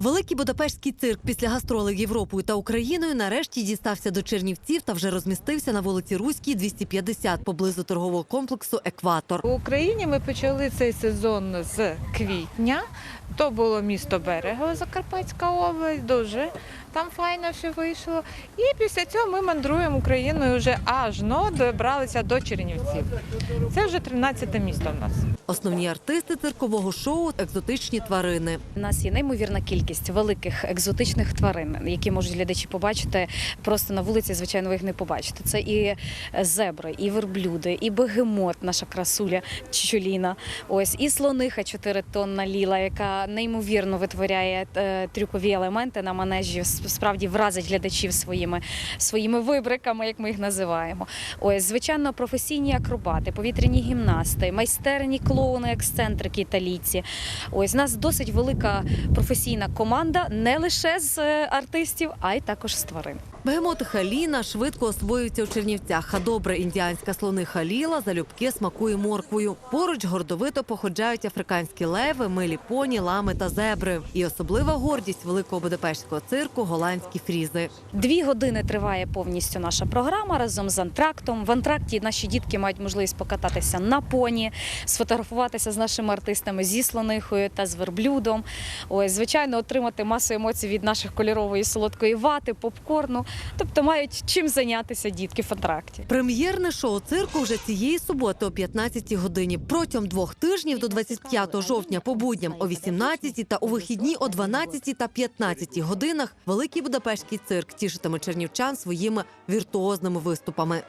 Великий Будапештський цирк після гастролей Європою та Україною нарешті дістався до Чернівців та вже розмістився на вулиці Руській, 250, поблизу торгового комплексу Екватор. У Україні ми почали цей сезон з квітня. То було місто Берегово, Закарпатська область, дуже там файно все вийшло. І після цього ми мандруємо Україною вже аж но добралися до Чернівців. Це вже 13 місто в нас. Основні артисти циркового шоу екзотичні тварини. У нас є неймовірна кількість великих екзотичних тварин, які можуть глядачі побачити просто на вулиці. Звичайно, ви їх не побачите. Це і зебри, і верблюди, і бегемот, наша красуля Чичоліна. Ось і слониха 4 тонна ліла, яка неймовірно витворяє е, трюкові елементи на манежі. с- Справді вразить глядачів своїми своїми вибриками, як ми їх називаємо. Ось звичайно, професійні акробати, повітряні гімнасти, майстерні клоуни, ексцентрики італійці. Ось у нас досить велика професійна команда, не лише з е, артистів, а й також з тварин. Бегемоти Халіна швидко освоюються у Чернівцях, а добра індіанська слониха Ліла залюбки смакує морквою. Поруч гордовито походжають африканські леви, милі поні, лами та зебри. І особлива гордість великого будапештського цирку голландські фрізи. Дві години триває повністю наша програма разом з антрактом. В антракті наші дітки мають можливість покататися на поні, сфотографуватися з нашими артистами зі слонихою та з верблюдом. Ось, звичайно, отримати масу емоцій від наших кольорової солодкої вати, попкорну. Тобто мають чим зайнятися дітки в антракті. Прем'єрне шоу цирку вже цієї суботи о 15 годині. Протягом двох тижнів до 25 жовтня по будням о 18 та у вихідні о 12 та 15 годинах Великий Будапештський цирк тішитиме чернівчан своїми віртуозними виступами.